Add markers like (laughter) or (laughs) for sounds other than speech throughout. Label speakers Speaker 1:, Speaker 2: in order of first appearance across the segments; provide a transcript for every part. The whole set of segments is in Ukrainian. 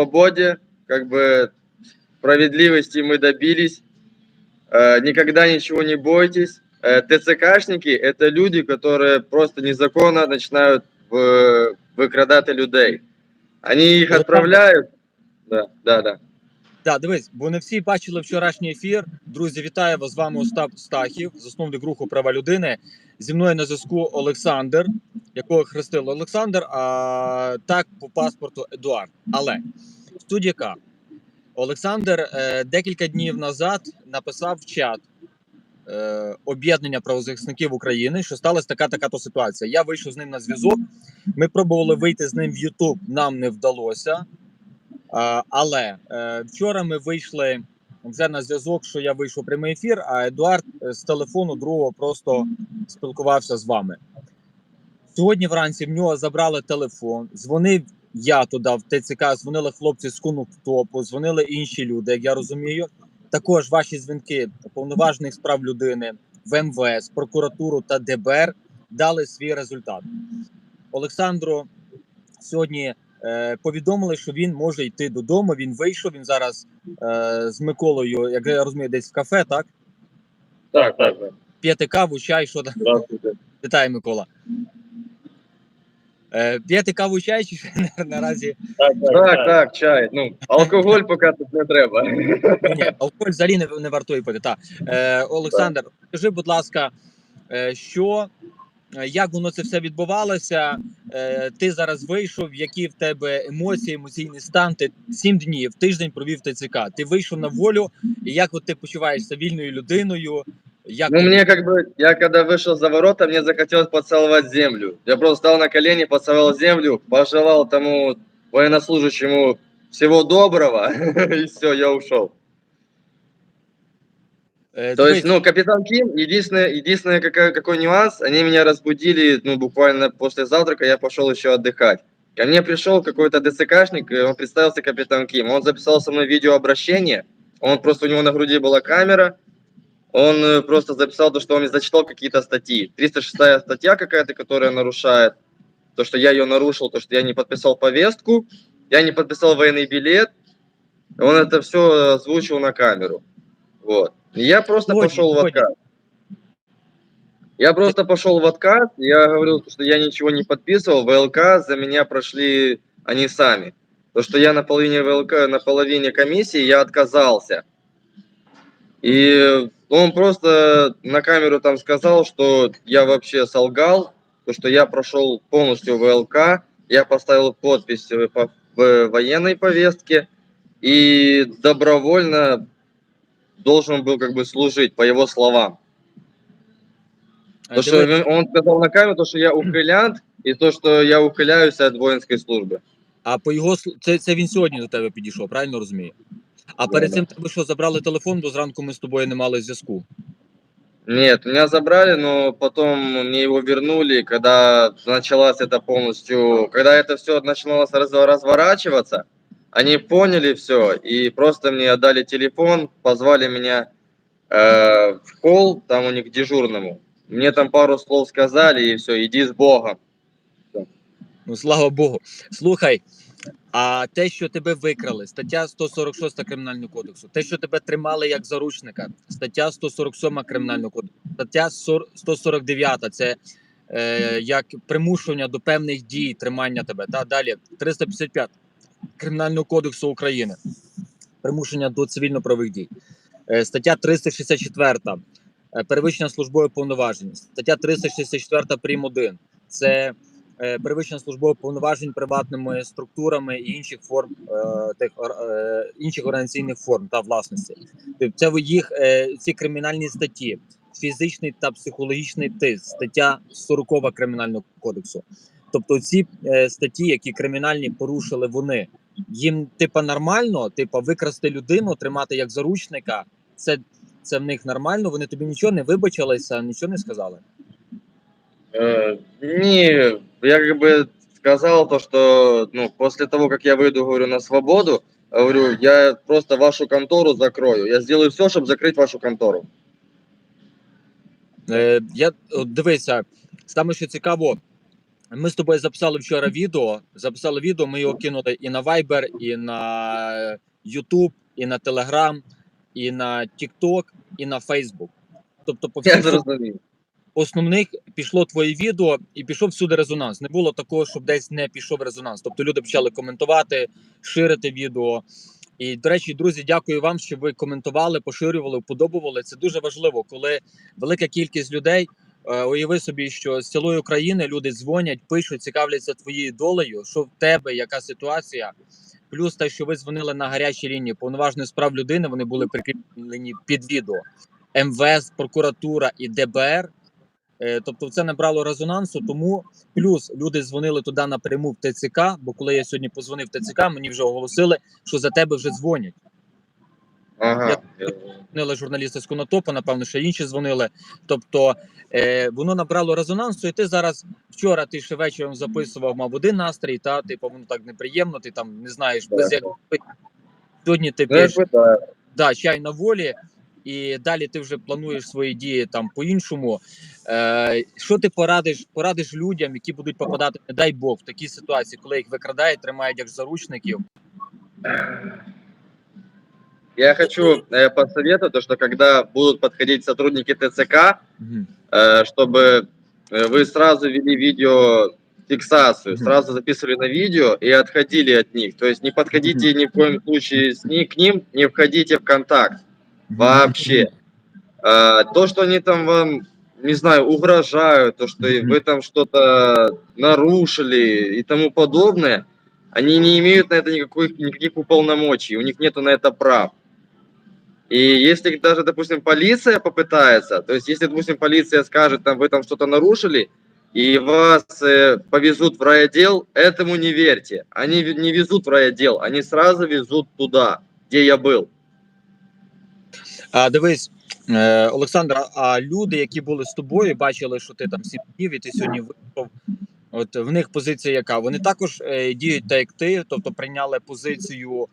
Speaker 1: свободе, как бы справедливости мы добились. Э, никогда ничего не бойтесь. Э, ТЦКшники – это люди, которые просто незаконно начинают в- викрадати людей. Они их
Speaker 2: Вот
Speaker 1: отправляют. Да, да, да.
Speaker 2: Так, дивись, бо не всі бачили вчорашній ефір. Друзі, вітаю вас з вами Остап Стахів, засновник руху права людини. Зі мною на зв'язку Олександр, якого хрестили Олександр, а так по паспорту Едуард. Але суть яка? Олександр е, декілька днів назад написав в чат е, об'єднання правозахисників України, що сталася така така то ситуація. Я вийшов з ним на зв'язок. Ми пробували вийти з ним в YouTube, нам не вдалося. А, але е, вчора ми вийшли вже на зв'язок, що я вийшов прямий ефір, а Едуард е, з телефону другого просто спілкувався з вами. Сьогодні вранці в нього забрали телефон, дзвонив я туди в ТЦК, дзвонили хлопці з Кунуктопу, дзвонили інші люди, як я розумію. Також ваші дзвінки повноважених справ людини в МВС, прокуратуру та ДБР дали свій результат. Олександру сьогодні повідомили, що він може йти додому. Він вийшов. Він зараз е, з Миколою, як я розумію, десь в кафе, так?
Speaker 1: Так, так, так.
Speaker 2: П'яти каву, чай, що там. Вітаю, Микола. Е, п'яти каву, чай, чи наразі
Speaker 1: Так, так, чай. Ну, алкоголь поки тут не треба.
Speaker 2: Ні, алкоголь взагалі не, не вартує пити. Так. Е, Олександр, скажи, будь ласка, е, що, е, як воно це все відбувалося? Е, ти зараз вийшов, які в тебе емоції, емоційний стан? Ти сім днів, тиждень провів ТЦК. Ти вийшов на волю, і як от ти почуваєшся вільною людиною? Як
Speaker 1: Ну, мне как бы, я когда вышел за ворота, мне захотелось поцеловать землю. Я просто встал на колени, поцеловал землю, пожелал тому военнослужащему всего доброго, (laughs) и все, я ушел.
Speaker 2: Е,
Speaker 1: То
Speaker 2: дивись,
Speaker 1: есть, ну, капитан Ким, единственное, единственное какой, какой нюанс, они меня разбудили, ну, буквально после завтрака я пошел еще отдыхать. Ко мне пришел какой-то ДЦКшник, и он представился капитан Ким. Он записал со мной видеообращение, он просто, у него на груди была камера, он э, просто записал то, что он мне зачитал какие-то статьи. 306 статья какая-то, которая нарушает, то, что я ее нарушил, то, что я не подписал повестку, я не подписал военный билет, он это все озвучил на камеру. Вот. Я просто
Speaker 2: Сегодня,
Speaker 1: пошел в отказ. Я просто пошел в отказ, я говорил, что я ничего не подписывал, ВЛК за меня прошли они сами. То, что я на половине ВЛК, на половине комиссии, я отказался. И он просто на камеру там сказал, что я вообще солгал, то, что я прошел полностью ВЛК, я поставил подпись по- в военной повестке и добровольно должен был как бы служить, по его словам.
Speaker 2: е,
Speaker 1: То, что
Speaker 2: дивись,
Speaker 1: он сказал на камеру, то, что я ухилянт, и то, что я ухиляюсь от воинской службы.
Speaker 2: а по його сл- це, це він сьогодні до тебе підійшов, правильно розумію? А
Speaker 1: Да,
Speaker 2: перед
Speaker 1: да.
Speaker 2: цим тебе що забрали телефон, бо зранку ми з тобою не мали зв'язку.
Speaker 1: Нет, меня забрали, но потом мне его вернули, когда началась это полностью, когда это все начиналось раз- разворачиваться, они поняли все и просто мне отдали телефон, позвали меня э, в холл, там у них дежурному. Мне там пару слов сказали и все, иди с Богом.
Speaker 2: Ну слава Богу. Слухай, а те, що тебе викрали, стаття 146 Кримінального кодексу, те, що тебе тримали як заручника, стаття 147 Кримінального кодексу, стаття 149 це е, як примушування до певних дій, тримання тебе. Та далі 355 Кримінального кодексу України. Примушення до цивільно-правових дій. Е, стаття 364 е, перевищення службових повноважень. Стаття 364 прим. 1 це е, перевищення службових повноважень приватними структурами і інших форм тих інших організаційних форм та власності. Тобто Це їх ці кримінальні статті, фізичний та психологічний тиск, стаття 40 кримінального кодексу. Тобто ці статті, які кримінальні порушили вони, їм типа нормально, типа викрасти людину, тримати як заручника. Це, це в них нормально. Вони тобі нічого не вибачилися, нічого не сказали.
Speaker 1: Э, не, я как бы сказал то, что ну, после того, как я выйду, говорю, на свободу, говорю, я просто вашу контору закрою. Я сделаю все, чтобы закрыть вашу контору.
Speaker 2: Е, я от дивися, саме що цікаво, ми з тобою записали вчора відео. Записали відео, ми його кинули і на Viber, і на YouTube, і на Telegram, і на TikTok, і на Facebook. Тобто, по всіх основних пішло твоє відео і пішов всюди резонанс. Не було такого, щоб десь не пішов резонанс. Тобто люди почали коментувати, ширити відео. І, до речі, друзі, дякую вам, що ви коментували, поширювали, вподобували. Це дуже важливо, коли велика кількість людей. Е, Уяви собі, що з цілої України люди дзвонять, пишуть, цікавляться твоєю долею, що в тебе, яка ситуація. Плюс те, що ви дзвонили на гарячі лінії повноважних справ людини, вони були прикріплені під відео. МВС, прокуратура і ДБР Е, Тобто це набрало резонансу, тому плюс люди дзвонили туди напряму в ТЦК, бо коли я сьогодні позвонив в ТЦК, мені вже оголосили, що за тебе вже дзвонять.
Speaker 1: Ага.
Speaker 2: Дзвонили журналісти з Конотопа, напевно, ще інші дзвонили. Тобто е, воно набрало резонансу, і ти зараз вчора ти ще вечором записував, мав один настрій, та типу воно так неприємно, ти там не знаєш, без як сьогодні ти п'єш да, чай на волі, і далі ти вже плануєш свої дії там по-іншому. Е, що ти порадиш, порадиш людям, які будуть попадати, не дай Бог, в такі ситуації, коли їх викрадають, тримають як заручників?
Speaker 1: Я хочу э, посоветовать, то, что когда будут подходить сотрудники ТЦК, э, чтобы э, вы сразу вели видеофиксацию,
Speaker 2: Мгм.
Speaker 1: сразу записывали на видео и отходили от них. То есть не подходите ни в коем случае с ни- к ним, не входите в контакт вообще. А, То, что они там вам, не знаю, угрожают, то, что вы там что-то нарушили и тому подобное, они не имеют на это никаких, никаких уполномочий, у них нету на это прав. И если даже, допустим, полиция попытается, то есть если, допустим, полиция скажет, там, вы там что-то нарушили, и вас э, повезут в райотдел, этому не верьте. Они ве- не везут в райотдел, они сразу везут туда, где я был.
Speaker 2: А дивись, е, Олександр, а люди, які були з тобою, бачили, що ти там сім днів і ти сьогодні вийшов. От в них позиція яка? Вони також е, діють так, як ти, тобто прийняли позицію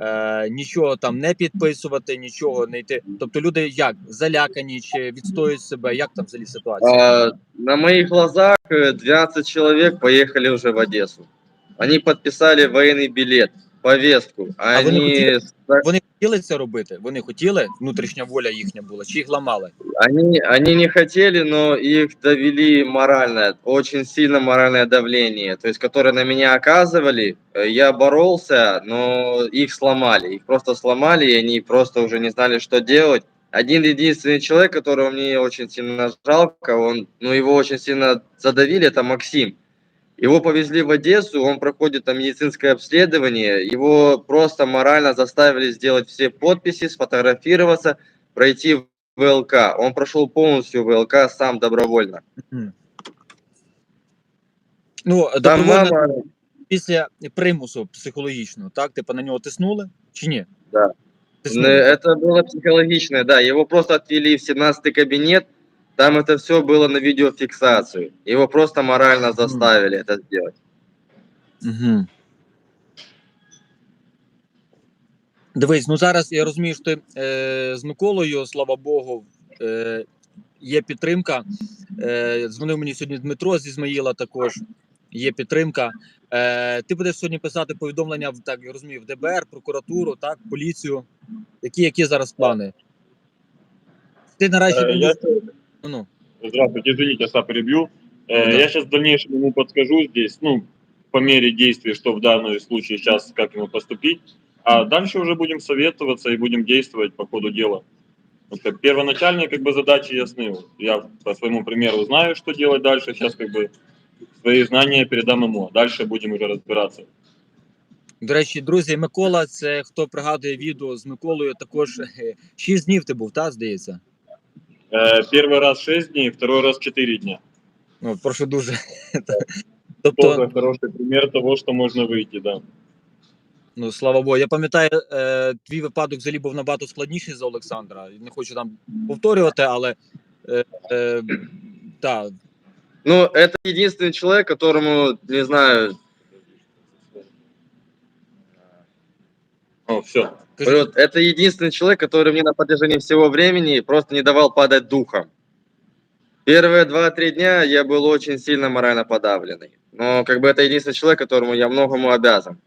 Speaker 2: е, нічого там не підписувати, нічого не йти. Тобто люди як залякані чи відстоюють себе? Як там взагалі ситуація?
Speaker 1: На моїх глазах э, 12 чоловік поїхали вже в Одессу. Вони підписали воєнний билет, повестку.
Speaker 2: А вы не
Speaker 1: Они,
Speaker 2: хотели?
Speaker 1: ста-
Speaker 2: Вони хотіли це робити? Вони хотіли, внутрішня воля їхня була, чи їх ламали?
Speaker 1: они, они не хотели, но их довели морально, очень сильно моральное давление, то есть, которое на меня оказывали. Э, Я боролся, но их сломали, их просто сломали, и они просто уже не знали, что делать. Один единственный человек, которого мне очень сильно жалко, он, ну, его очень сильно задавили, это Максим. Его повезли в Одессу, он проходит там медицинское обследование, его просто морально заставили сделать все подписи, сфотографироваться, пройти в ВЛК. Он прошел полностью ВЛК сам добровольно.
Speaker 2: Ну,
Speaker 1: Там
Speaker 2: добровольно
Speaker 1: мама,
Speaker 2: після примусу психологічного, так? Типу на нього тиснули чи ні?
Speaker 1: Да.
Speaker 2: Тиснули.
Speaker 1: Н- это было психологичное, да, его просто отвели в 17 кабинет, там это все было на видеофиксацию. Его просто морально заставили это сделать.
Speaker 2: Угу. Дивись, ну зараз я розумію, що ти е, з Миколою, слава Богу, е, є підтримка. Е, дзвонив мені сьогодні Дмитро з Ізмаїла також. Є підтримка. Е, ти будеш сьогодні писати повідомлення в так, я розумію, в ДБР, прокуратуру, так, поліцію. Які, які зараз плани? Ти наразі
Speaker 3: Э, Я...
Speaker 2: ну, ну.
Speaker 3: Здравствуйте, извините, я перебью. Э,
Speaker 2: Да.
Speaker 3: Я сейчас в дальнейшем ему подскажу здесь, ну, по мере действий, что в данном случае сейчас, как ему поступить. А дальше уже будем советоваться и будем действовать по ходу дела. Вот как первоначальные как бы задачи ясны. Вот Я по своему примеру знаю, что делать дальше. Сейчас как бы свои знания передам ему. а Дальше будем уже разбираться.
Speaker 2: До речі, друзі, Микола, це хто пригадує відео з Миколою, також е, 6 днів ти був, так, здається?
Speaker 3: Э, Первый раз 6 дней, второй раз 4 дня.
Speaker 2: Ну, прошу дуже. (laughs) тобто,
Speaker 3: Тоже хороший пример того, что можно выйти, да.
Speaker 2: ну слава Богу, я пам'ятаю, е, твій випадок взагалі був набагато складніший за Олександра. Не хочу там повторювати, але е, е, та,
Speaker 1: Ну, это единственный человек, которому, не знаю,
Speaker 3: О, все.
Speaker 2: кажи,
Speaker 1: вот, это единственный человек, который мне на протяжении всего времени просто не давал падать духом. Первые 2-3 дня я был очень сильно морально подавленный. Но как бы это единственный человек, которому я многому обязан.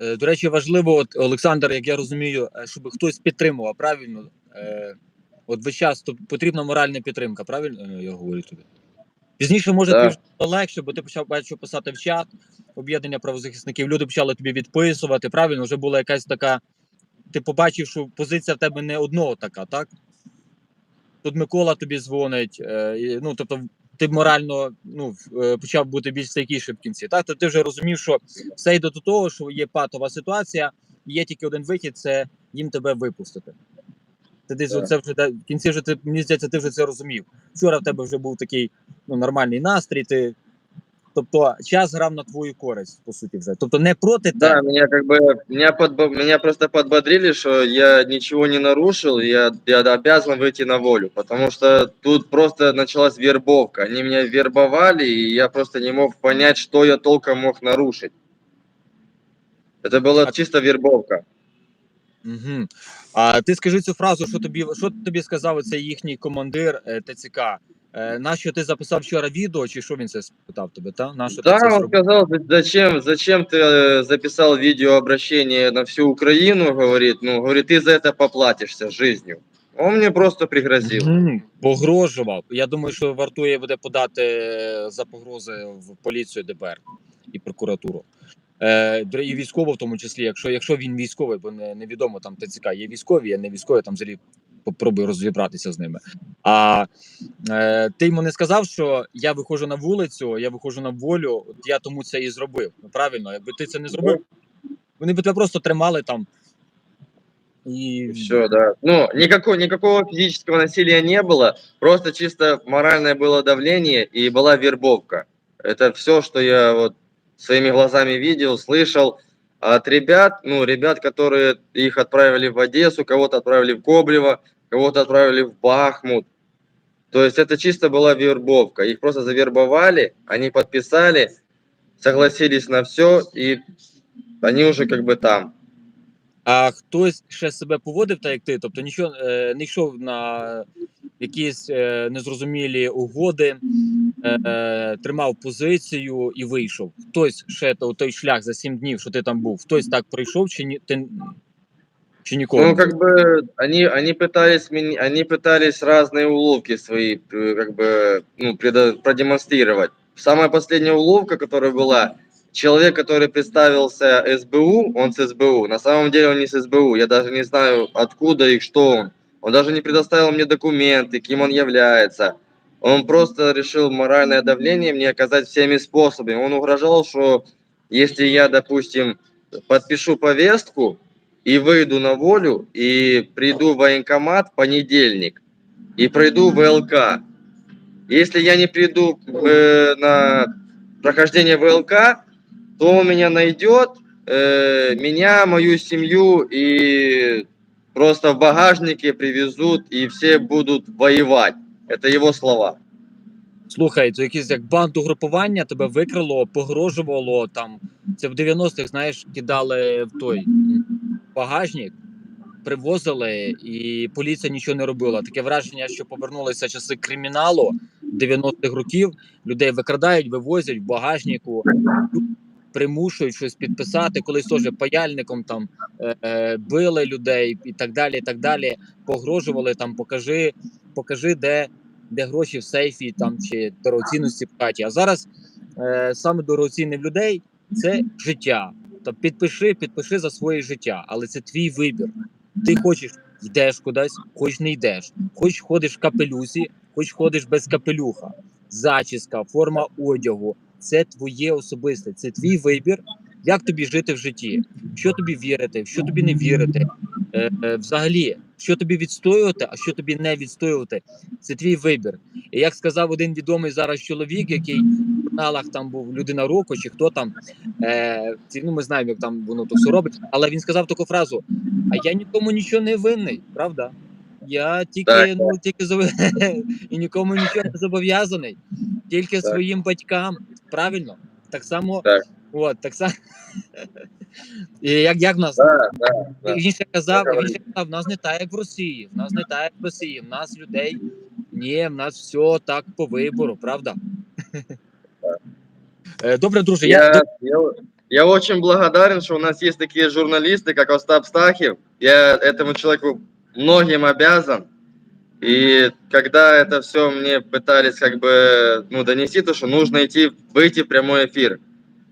Speaker 2: Е, До речі, важливо, от Олександр, як я розумію, е, щоб хтось підтримував, правильно? Е, От весь час то потрібна моральна підтримка, правильно е, я говорю тобі? Пізніше може
Speaker 1: Так.
Speaker 2: вже легше, бо ти почав бачу писати в чат об'єднання правозахисників. Люди почали тобі відписувати. Правильно, вже була якась така. Ти побачив, що позиція в тебе не одного така, так? Тут Микола тобі дзвонить. Е, ну, тобто, ти морально ну, е, почав бути більш стійкішим в кінці. Так, то ти вже розумів, що все йде до того, що є патова ситуація, і є тільки один вихід це їм тебе випустити. Ти десь
Speaker 1: Так.
Speaker 2: оце вже де- в кінці вже ти мені здається, ти вже це розумів. Вчора в тебе вже був такий ну, нормальний настрій. Ти... Тобто час грав на твою користь, по суті, вже. Тобто не проти
Speaker 1: Да,
Speaker 2: тебе.
Speaker 1: меня как бы меня, подбо- меня просто подбодрили, что я ничего не нарушил, и я, я обязан выйти на волю, потому что тут просто началась вербовка. Они меня вербовали, и я просто не мог понять, что я толком мог нарушить. Это была
Speaker 2: А-
Speaker 1: чисто вербовка.
Speaker 2: Угу. А ти скажи цю фразу, що тобі, що тобі сказав цей їхній командир е, ТЦК? Е, нащо ти записав вчора відео, чи що він це спитав тебе? Та? Нащо ти
Speaker 1: Да,
Speaker 2: це
Speaker 1: он
Speaker 2: зробив?
Speaker 1: сказал, зачем, зачем ты э, записал видеообращение на всю Украину, говорит, ну, говорит, ты за это поплатишься жизнью. Он мне просто пригрозил.
Speaker 2: Мгм. Погрожував. Я думаю, що вартує буде подати е, за погрози в поліцію ДБР і прокуратуру. Е, до ре- і військово в тому числі, якщо, якщо він військовий, бо не, невідомо там ТЦК є військові, а не військові, там взагалі попробую розібратися з ними. А е, ти йому не сказав, що я виходжу на вулицю, я виходжу на волю, от я тому це і зробив. Ну правильно, якби ти це не зробив, вони б тебе просто тримали там. І
Speaker 1: Все, да. Ну, никакого, никакого физического насилия не было, просто чисто моральное было давление и была вербовка. Это все, что я вот своими глазами видел, слышал от ребят, ну, ребят, которые их отправили в Одессу, кого-то отправили в Коблево, кого-то отправили в Бахмут. То есть это чисто была вербовка. Их просто завербовали, они подписали, согласились на все, и они уже как бы там.
Speaker 2: А хтось ще себе поводив так, як ти, тобто нічого е, не йшов на якісь е, незрозумілі угоди, е, е, тримав позицію і вийшов. Хтось ще то, той шлях за сім днів, що ти там був, хтось так пройшов, чи ні ти чи ніколи?
Speaker 1: Ну,
Speaker 2: не
Speaker 1: как бы они, они пытались меня, они пытались разные уловки свои, э, как бы, ну, предо- продемонстрировать. Самая последняя уловка, которая была, человек, который представился СБУ, он с СБУ. На самом деле он не с СБУ. Я даже не знаю, откуда и что он. Он даже не предоставил мне документы, кем он является. Он просто решил моральное давление мне оказать всеми способами. Он угрожал, что если я, допустим, подпишу повестку, и выйду на волю, и приду в военкомат в понедельник, и пройду ВЛК. Если я не приду э, на прохождение ВЛК, то он меня найдет, э, меня, мою семью, и просто в багажнике привезут, и все будут воевать. Это его слова.
Speaker 2: Слухай, то якесь як бандугрупування тебе викрило, погрожувало там. Це в 90-х, знаєш, кидали в той багажник, привозили, і поліція нічого не робила. Таке враження, що повернулися часи криміналу 90-х років. Людей викрадають, вивозять в багажнику, примушують щось підписати. Колись теж паяльником там е, е, били людей і так далі. І так далі. Погрожували там, покажи, покажи, де де гроші в сейфі там чи дорогоцінності в хаті. А зараз е, саме дорогоцінне в людей це життя. Тобто підпиши, підпиши за своє життя, але це твій вибір. Ти хочеш йдеш кудись, хоч не йдеш, хоч ходиш в капелюсі, хоч ходиш без капелюха, зачіска, форма одягу. Це твоє особисте, це твій вибір. Як тобі жити в житті? Що тобі вірити, що тобі не вірити? Е, е, взагалі, що тобі відстоювати, а що тобі не відстоювати, це твій вибір. І як сказав один відомий зараз чоловік, який в журналах там був людина року, чи хто там, е, ну ми знаємо, як там воно то все робить. Але він сказав таку фразу: А я нікому нічого не винний, правда? Я тільки,
Speaker 1: Так,
Speaker 2: ну тільки (laughs) і нікому нічого не зобов'язаний, тільки
Speaker 1: Так.
Speaker 2: своїм батькам. Правильно? Так само,
Speaker 1: Так.
Speaker 2: от, так само. І як, (laughs) як в нас
Speaker 1: Да, да, да.
Speaker 2: він ще казав,
Speaker 1: Так,
Speaker 2: він ще казав, в нас не так, як в Росії. В нас не так, як в Росії. В нас людей Ні, в нас все так по вибору, правда? Е, Добре, друже, я,
Speaker 1: Я, я, я очень благодарен, что у нас есть такие журналисты, как Остап Стахев. Я этому человеку многим обязан. И когда это все мне пытались как бы ну, донести, то, что нужно идти, выйти в прямой эфир,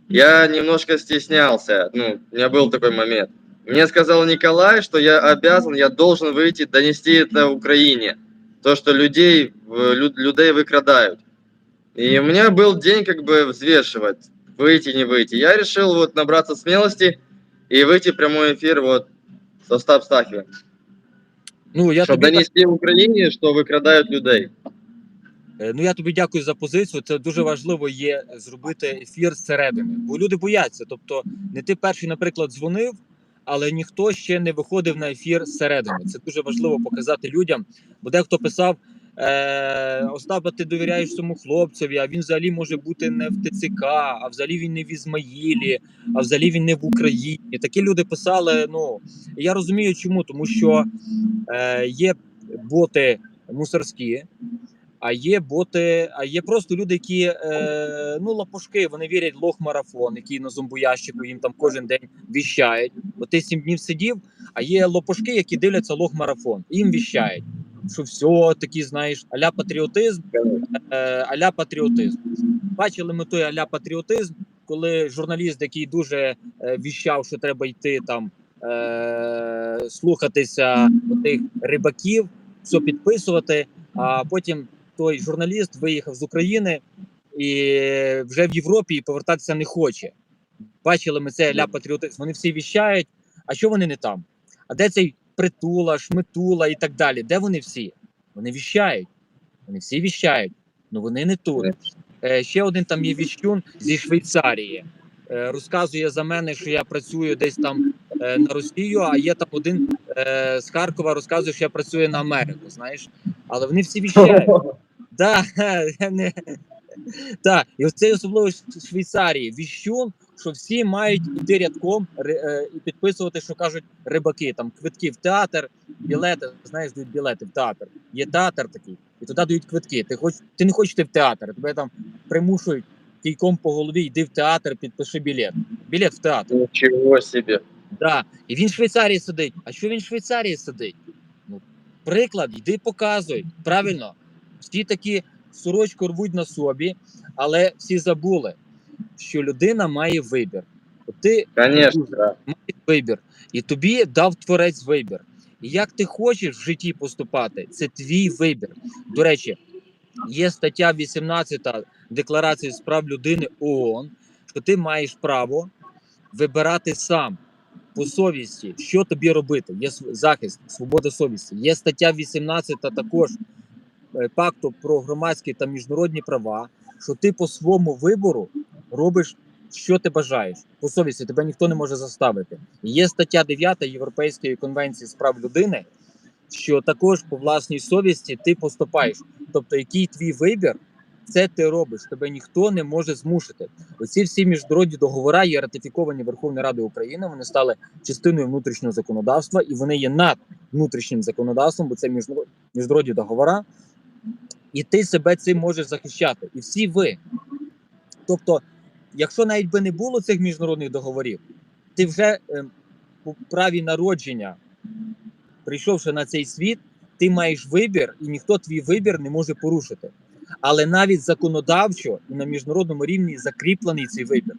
Speaker 1: я немножко стеснялся. Ну, у меня был такой момент. Мне сказал Николай, что я обязан, я должен выйти, донести это Украине. То, что людей, в- лю- людей выкрадают. И у меня был день как бы взвешивать, выйти, не выйти. Я решил вот набраться смелости и выйти в прямой эфир вот с Остап Стаховым.
Speaker 2: ну, я
Speaker 1: чтобы
Speaker 2: тобі,
Speaker 1: донести Украине, что выкрадают людей.
Speaker 2: Е, ну, я тобі дякую за позицію. Це дуже важливо є зробити ефір зсередини, бо люди бояться. Тобто, не ти перший, наприклад, дзвонив, але ніхто ще не виходив на ефір зсередини. Це дуже важливо показати людям. Бо дехто писав: е, Остапа, ти довіряєш цьому хлопцеві, а він взагалі може бути не в ТЦК, а взагалі він не в Ізмаїлі, а взагалі він не в Україні. Такі люди писали. Ну я розумію, чому, тому що е, є боти мусорські. А є боти, а є просто люди, які е, ну лапушки, вони вірять в лох-марафон, який на зомбоящику їм там кожен день віщають. Бо ти сім днів сидів, а є лопушки, які дивляться лох-марафон, їм віщають, що все такі, знаєш, аля патріотизм, е, аля патріотизм. Бачили ми той аля патріотизм, коли журналіст, який дуже е, віщав, що треба йти там е, слухатися тих рибаків, все підписувати. А потім той журналіст виїхав з України і вже в Європі і повертатися не хоче. Бачили ми це ля патріотизм. Вони всі віщають. А що вони не там? А де цей притула, шмитула і так далі? Де вони всі? Вони віщають. Вони всі віщають. Ну вони не тут. Е, ще один там є віщун зі Швейцарії. Е, розказує за мене, що я працюю десь там е, на Росію, а є там один е, з Харкова, розказує, що я працюю на Америку. Знаєш, але вони всі віщають. (laughs) Да, я не... Так, і оце особливо Швейцарії. Віщун, що всі мають іти рядком е, і підписувати, що кажуть рибаки. Там квитки в театр, білети, знаєш, дають білети в театр. Є театр такий, і туди дають квитки. Ти хоч ти не хочеш йти в театр, тебе там примушують кійком по голові, йди в театр, підпиши білет. Білет в театр.
Speaker 1: Ничего себе.
Speaker 2: Да. І він в Швейцарії сидить. А що він в Швейцарії сидить? Ну, приклад, йди показуй. Правильно. Всі такі сорочку рвуть на собі, але всі забули, що людина має вибір. От ти
Speaker 1: Конечно, да.
Speaker 2: маєш вибір, і тобі дав творець вибір. І як ти хочеш в житті поступати, це твій вибір. До речі, є стаття 18 Декларації з прав людини ООН, що ти маєш право вибирати сам по совісті, що тобі робити. Є захист, свобода совісті. Є стаття 18 також пакту про громадські та міжнародні права, що ти по своєму вибору робиш, що ти бажаєш. По совісті тебе ніхто не може заставити. Є стаття 9 Європейської конвенції з прав людини, що також по власній совісті ти поступаєш. Тобто, який твій вибір, це ти робиш. Тебе ніхто не може змусити. Оці всі міжнародні договори є ратифіковані Верховною Радою України. Вони стали частиною внутрішнього законодавства, і вони є над внутрішнім законодавством, бо це міжнарод- міжнародні договори. І ти себе цим можеш захищати. І всі ви. Тобто, якщо навіть би не було цих міжнародних договорів, ти вже ем, по праві народження, прийшовши на цей світ, ти маєш вибір, і ніхто твій вибір не може порушити. Але навіть законодавчо і на міжнародному рівні закріплений цей вибір.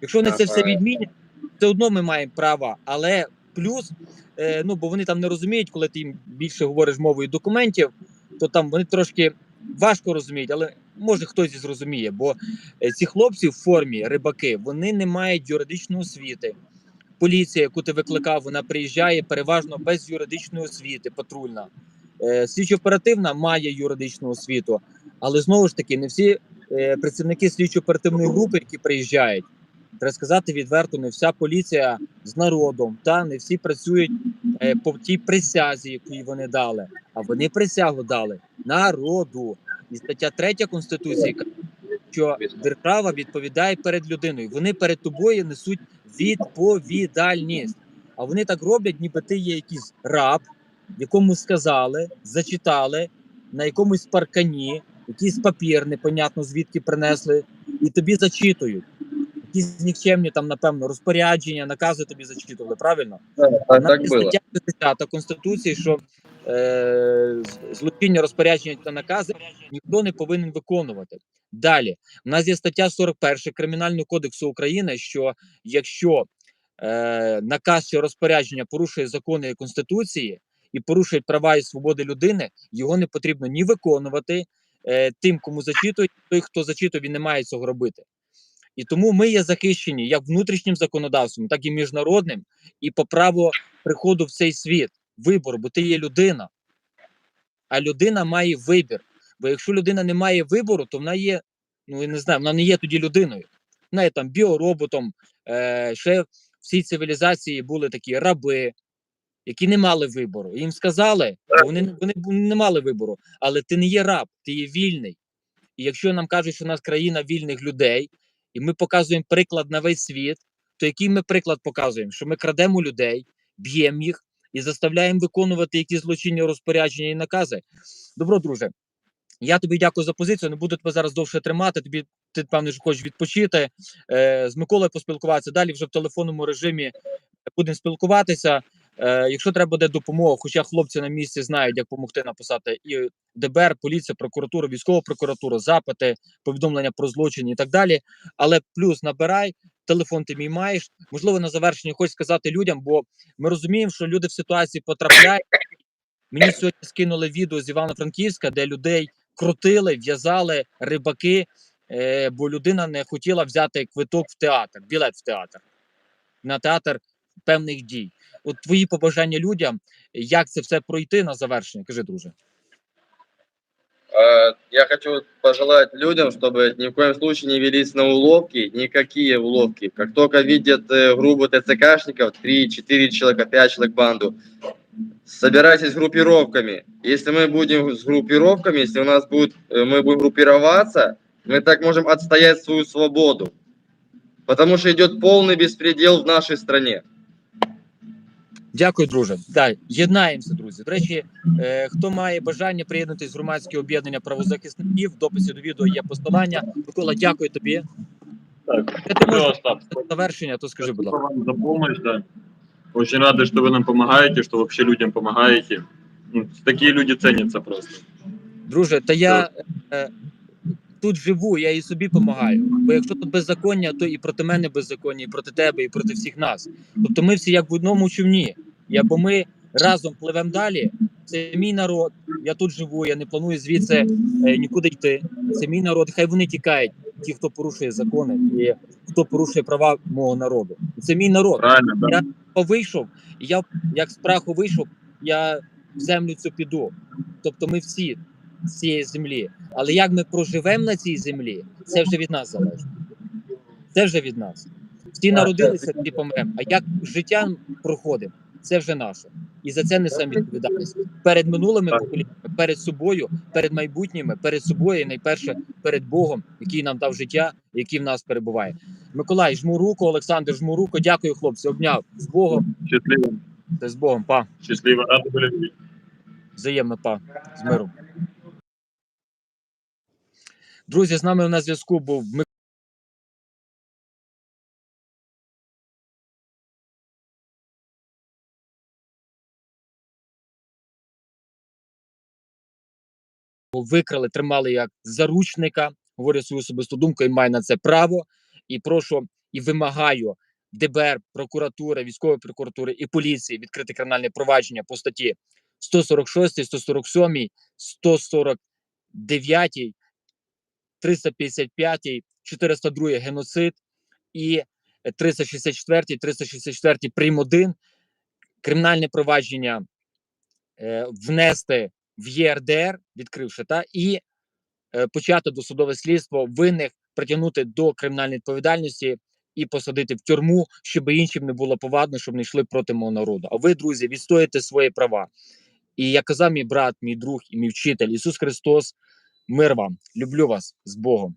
Speaker 2: Якщо вони це все відмінять, все одно ми маємо право. Але плюс, е, ну бо вони там не розуміють, коли ти їм більше говориш мовою документів, то там вони трошки важко розуміють, але може хтось і зрозуміє, бо е, ці хлопці в формі рибаки вони не мають юридичної освіти. Поліція, яку ти викликав, вона приїжджає переважно без юридичної освіти, патрульна. Е, Слідчо-оперативна має юридичну освіту, але знову ж таки, не всі е, працівники слідчо-оперативної групи, які приїжджають, треба сказати відверто, не вся поліція з народом, та не всі працюють е, по тій присязі, яку вони дали. А вони присягу дали народу. І стаття 3 Конституції каже, що держава відповідає перед людиною. Вони перед тобою несуть відповідальність. А вони так роблять, ніби ти є якийсь раб, якому сказали, зачитали, на якомусь паркані, якийсь папір, непонятно звідки принесли, і тобі зачитують. Якісь нікчемні там, напевно, розпорядження, накази тобі зачитували, правильно?
Speaker 1: Так, так
Speaker 2: є
Speaker 1: было.
Speaker 2: стаття 60 Конституції, що е, злочинні розпорядження та накази ніхто не повинен виконувати. Далі, у нас є стаття 41 Кримінального кодексу України, що якщо е, наказ чи розпорядження порушує закони і Конституції і порушує права і свободи людини, його не потрібно ні виконувати е, тим, кому зачитують, той, хто зачитує, він не має цього робити. І тому ми є захищені як внутрішнім законодавством, так і міжнародним, і по праву приходу в цей світ, вибору, бо ти є людина. А людина має вибір. Бо якщо людина не має вибору, то вона є, ну я не знаю, вона не є тоді людиною. Вона є там біороботом. Е, ще в цій цивілізації були такі раби, які не мали вибору. Їм сказали, бо вони, не- вони не мали вибору, але ти не є раб, ти є вільний. І якщо нам кажуть, що у нас країна вільних людей, і ми показуємо приклад на весь світ, то який ми приклад показуємо? Що ми крадемо людей, б'ємо їх і заставляємо виконувати якісь злочинні розпорядження і накази. Добро, друже. Я тобі дякую за позицію. Не буду тебе зараз довше тримати. Тобі ти певно ж хочеш відпочити. Е, з Миколою поспілкуватися. Далі вже в телефонному режимі будемо спілкуватися. Е, якщо треба буде допомога, хоча хлопці на місці знають, як допомогти написати і ДБР, поліція, прокуратура, військова прокуратура, запити, повідомлення про злочин і так далі. Але плюс набирай, телефон ти мій маєш. Можливо, на завершення хочеш сказати людям, бо ми розуміємо, що люди в ситуації потрапляють. Мені сьогодні скинули відео з Івано-Франківська, де людей крутили, в'язали рибаки, е, бо людина не хотіла взяти квиток в театр, білет в театр на театр певних дій. От твої побажання людям, як це все пройти на завершення? Кажи, друже.
Speaker 1: Э, Я хочу пожелать людям, чтобы ни в коем случае не велись на уловки, никакие уловки. Как только видят э, группу ТЦКшников, 3-4 человека, 5 человек банду, собирайтесь группировками. Если мы будем с группировками, если у нас будет, э, мы будем группироваться, мы так можем отстоять свою свободу. Потому что идет полный беспредел в нашей стране.
Speaker 2: Дякую, друже. Да, єднаємося, друзі. До речі, е, хто має бажання приєднатися з громадське об'єднання правозахисників, в дописі до відео є посилання. Микола, дякую тобі.
Speaker 3: Так,
Speaker 2: Це ти можеш
Speaker 3: Остап,
Speaker 2: завершення, то скажи, будь ласка.
Speaker 3: вам за помощь, да. Очень рады, что вы нам помогаете, что вообще людям помогаете. Ну, Такие люди ценятся просто.
Speaker 2: Друже, та я е, тут живу, я і собі допомагаю. Бо якщо тут беззаконня, то і проти мене беззаконня, і проти тебе, і проти всіх нас. Тобто ми всі як в одному човні. І або ми разом пливемо далі. Це мій народ. Я тут живу, я не планую звідси е, нікуди йти. Це мій народ. Хай вони тікають, ті, хто порушує закони, і хто порушує права мого народу. Це мій народ.
Speaker 3: Правильно, да?
Speaker 2: Я вийшов, і я як з праху вийшов, я в землю цю піду. Тобто ми всі з цієї землі. Але як ми проживемо на цій землі, це вже від нас залежить. Це вже від нас. Всі народилися, всі помремо. А як життя проходимо, це вже наше. І за це несемо відповідальність перед минулими поколіннями, перед собою, перед майбутніми, перед собою і найперше перед Богом, який нам дав життя, який в нас перебуває. Миколай, жму руку, Олександр, жму руку. Дякую, хлопці. Обняв з Богом.
Speaker 3: Счастливо,
Speaker 2: Та з Богом, па.
Speaker 3: счастливо, рады были.
Speaker 2: Взаємно, па. З миром. Друзі, з нами на зв'язку був Мик- викрали, тримали як заручника. Говорю свою особисту думку і маю на це право. І прошу і вимагаю ДБР, прокуратури, військової прокуратури і поліції відкрити кримінальне провадження по статті 146, 147, 149, 355, 402 геноцид і 364, 364 прим. 1 кримінальне провадження е, внести в ЄРДР, відкривши та і е, почати досудове слідство винних притягнути до кримінальної відповідальності і посадити в тюрму, щоб іншим не було повадно, щоб не йшли проти мого народу. А ви, друзі, відстоїте свої права. І як казав мій брат, мій друг і мій вчитель Ісус Христос, мир вам, люблю вас з Богом.